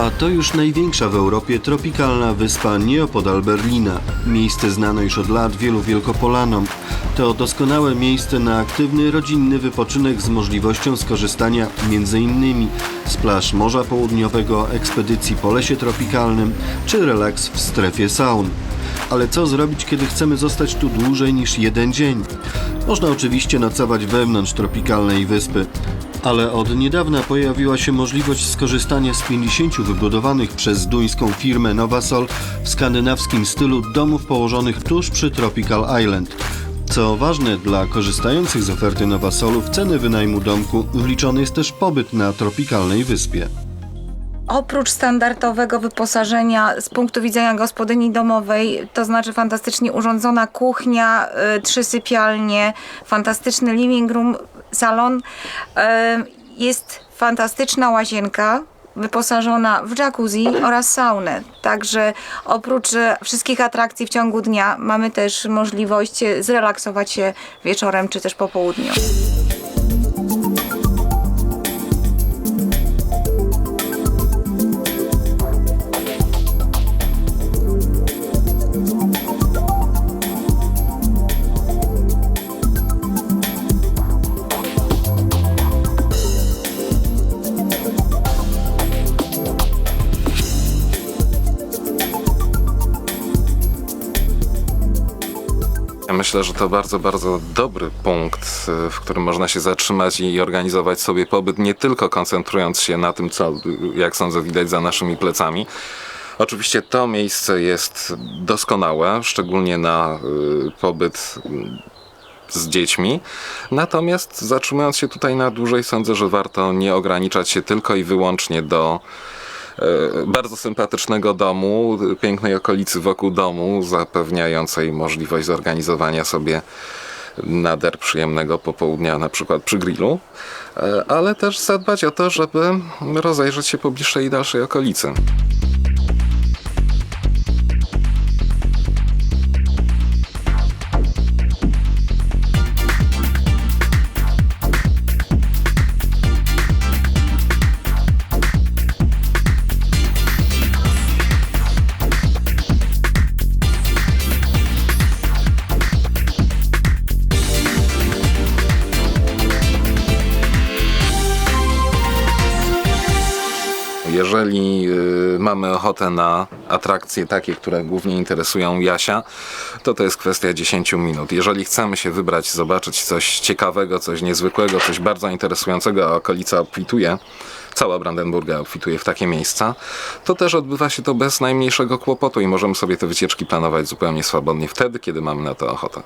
A to już największa w Europie tropikalna wyspa nieopodal Berlina. Miejsce znane już od lat wielu Wielkopolanom. To doskonałe miejsce na aktywny, rodzinny wypoczynek z możliwością skorzystania m.in. z plaż Morza Południowego, ekspedycji po lesie tropikalnym czy relaks w strefie saun. Ale co zrobić, kiedy chcemy zostać tu dłużej niż jeden dzień? Można oczywiście nocować wewnątrz tropikalnej wyspy, ale od niedawna pojawiła się możliwość skorzystania z 50 wybudowanych przez duńską firmę Novasol w skandynawskim stylu domów położonych tuż przy Tropical Island. Co ważne, dla korzystających z oferty Novasolu w cenę wynajmu domku wliczony jest też pobyt na tropikalnej wyspie. Oprócz standardowego wyposażenia z punktu widzenia gospodyni domowej, to znaczy fantastycznie urządzona kuchnia, y, trzy sypialnie, fantastyczny living room, salon, y, jest fantastyczna łazienka wyposażona w jacuzzi oraz saunę. Także oprócz e, wszystkich atrakcji w ciągu dnia mamy też możliwość e, zrelaksować się wieczorem czy też po południu. Myślę, że to bardzo, bardzo dobry punkt, y, w którym można się zatrzymać i organizować sobie pobyt, nie tylko koncentrując się na tym, co, jak sądzę, widać za naszymi plecami. Oczywiście to miejsce jest doskonałe, szczególnie na y, pobyt y, z dziećmi. Natomiast zatrzymując się tutaj na dłużej, sądzę, że warto nie ograniczać się tylko i wyłącznie do e, bardzo sympatycznego domu, pięknej okolicy wokół domu, zapewniającej możliwość zorganizowania sobie nader przyjemnego popołudnia, na przykład przy grillu, e, ale też zadbać o to, żeby rozejrzeć się po bliższej i dalszej okolicy. Jeżeli y, mamy ochotę na atrakcje takie, które głównie interesują Jasia, to to jest kwestia 10 minut. Jeżeli chcemy się wybrać, zobaczyć coś ciekawego, coś niezwykłego, coś bardzo interesującego, a okolica obfituje, cała Brandenburga obfituje w takie miejsca, to też odbywa się to bez najmniejszego kłopotu i możemy sobie te wycieczki planować zupełnie swobodnie wtedy, kiedy mamy na to ochotę.